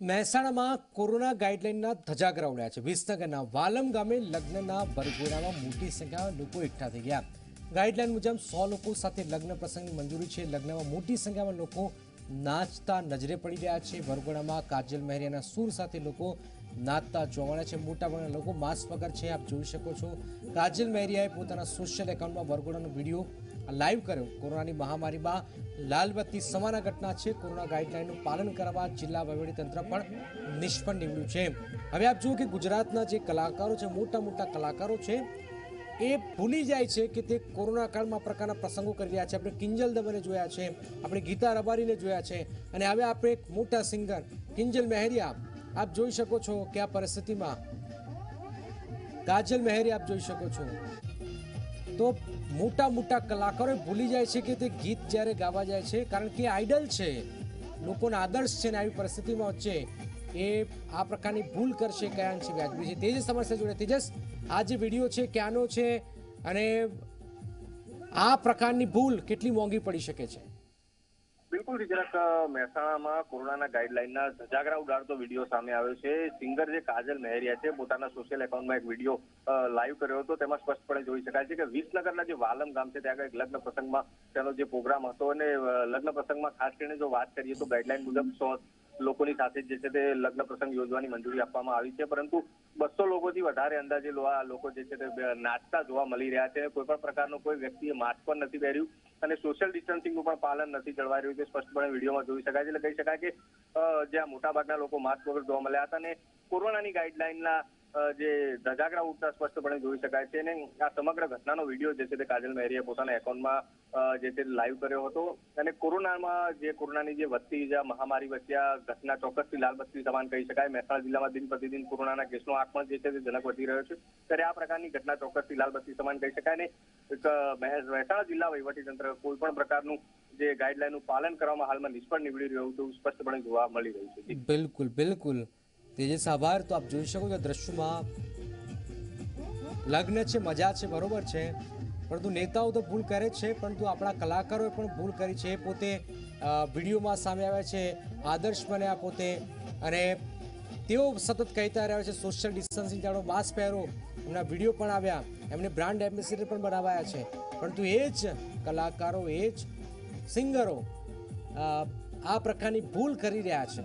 મહેસાણામાં કોરોના ગાઈડલાઇનના ધજાગરા ઉડ્યા છે. વિસનગરના વાલમ ગામે લગ્નના વરઘોડામાં મોટી સંખ્યામાં લોકો એકઠા થઈ ગયા. ગાઈડલાઇન મુજબ સો લોકો સાથે લગ્ન પ્રસંગની મંજૂરી છે. લગ્નમાં મોટી સંખ્યામાં લોકો નાચતા નજરે પડી રહ્યા છે. વરગોડામાં કાજલ મહેરિયાના સૂર સાથે લોકો નાચતા જોવા મળ્યા છે. મોટાભાગના લોકો માસ્ક વગર છે. આપ જોઈ શકો છો. કાજલ મહેરિયાએ પોતાના સોશિયલ એકાઉન્ટમાં વરગોડાનો વીડિયો લાઈવ કર્યો. કોરોનાની મહામારીમાં લાલબત્તી સમાન ઘટના છે. કોરોના ગાઈડલાઈનનું પાલન કરવા જિલ્લા તંત્ર પણ નિષ્ફળ નીવડ્યું છે. હવે આપ જુઓ કે ગુજરાતના જે કલાકારો છે, મોટા મોટા કલાકારો છે, એ ભૂલી જાય છે કે તે કોરોના કાળમાં પ્રકારના પ્રસંગો કરી રહ્યા છે. આપણે કિંજલ દવેને જોયા છે, આપણે ગીતા રબારીને જોયા છે અને હવે આપણે એક મોટા સિંગર કિંજલ મહેરિયા. આપ જોઈ શકો છો કે આ પરિસ્થિતિમાં કાજલ મહેરી આપ જોઈ શકો છો. તો મોટા મોટા કલાકારો ભૂલી જાય છે કે તે ગીત જ્યારે ગાવા જાય છે, કારણ કે આઈડલ છે. લોકોના આદર્શ છે ને આવી પરિસ્થિતિમાં વચ્ચે એ આ પ્રકારની ભૂલ કરશે કયા છે વ્યાજબી છે. તેજસ સમસ્યા જોડે તેજસ, આ જે વીડિયો છે ક્યાંનો છે અને આ પ્રકારની ભૂલ કેટલી મોંઘી પડી શકે છે? બિલકુલ જરાક મહેસાણામાં કોરોનાના ગાઈડલાઈનના ધજાગરા ઉડાડતો વીડિયો સામે આવ્યો છે. સિંગર જે કાજલ મહેરિયા છે, પોતાના સોશિયલ એકાઉન્ટમાં એક વીડિયો લાઈવ કર્યો હતો. તેમાં સ્પષ્ટપણે જોઈ શકાય છે કે વિસનગરના જે વાલમ ગામ છે, ત્યાં એક લગ્ન પ્રસંગમાં તેનો જે પ્રોગ્રામ હતો અને લગ્ન પ્રસંગમાં ખાસ કરીને જો વાત કરીએ તો ગાઈડલાઈન મુજબ સો લોકોની સાથે જે છે તે લગ્ન પ્રસંગ યોજવાની મંજૂરી આપવામાં આવી છે. પરંતુ બસો લોકોથી વધારે અંદાજે લોકો જે છે તે નાચતા જોવા મળી રહ્યા છે. કોઈ પણ પ્રકારનો કોઈ વ્યક્તિએ માસ્ક પણ નથી પહેર્યું અને સોશિયલ ડિસ્ટન્સિંગનું પણ પાલન નથી જળવાઈ રહ્યું. તે સ્પષ્ટપણે વિડીયોમાં જોઈ શકાય છે. એટલે કહી શકાય કે જ્યાં મોટાભાગના લોકો માસ્ક વગર જોવા મળ્યા હતા અને કોરોનાની ગાઈડલાઈનના જે ધજાગરા ઉઠતા સ્પષ્ટપણે જોઈ શકાય છે અને આ સમગ્ર ઘટનાનો વીડિયો જે છે તે કાજલ મહેરીએ પોતાના એકાઉન્ટમાં જે તે લાઈવ કર્યો હતો. અને કોરોનામાં જે કોરોનાની જે વધતી, જે મહામારી વચ્ચે આ ઘટના ચોક્કસથી લાલબત્તી સમાન કહી શકાય. મહેસાણા જિલ્લામાં દિન પ્રતિદિન કોરોનાના કેસનો આંક પણ જે છે તે જનક વધી રહ્યો છે. ત્યારે આ પ્રકારની ઘટના ચોક્કસથી લાલબત્તી સમાન કહી શકાય અને મહેસાણા જિલ્લા વહીવટીતંત્ર કોઈ પણ પ્રકારનું જે ગાઈડલાઈનનું પાલન કરવામાં હાલમાં નિષ્ફળ નીવડી રહ્યું હતું સ્પષ્ટપણે જોવા મળી રહ્યું છે. બિલકુલ બિલકુલ. તેજસ, આભાર. તો આપ જોઈ શકો છો દ્રશ્યોમાં લગ્ન છે, મજા છે, બરોબર છે. પરંતુ નેતાઓ તો ભૂલ કરે છે, પરંતુ આપણા કલાકારોએ પણ ભૂલ કરી છે. પોતે વિડીયોમાં સામે આવ્યા છે, આદર્શ બન્યા પોતે. અને તેઓ સતત કહેતા રહ્યા છે, સોશિયલ ડિસ્ટન્સિંગ જાણો માસ્ક પહેરો. એમના વીડિયો પણ આવ્યા. એમને બ્રાન્ડ એમ્બેસેડર પણ બનાવાયા છે. પરંતુ એ જ કલાકારો, એ જ સિંગરો આ પ્રકારની ભૂલ કરી રહ્યા છે.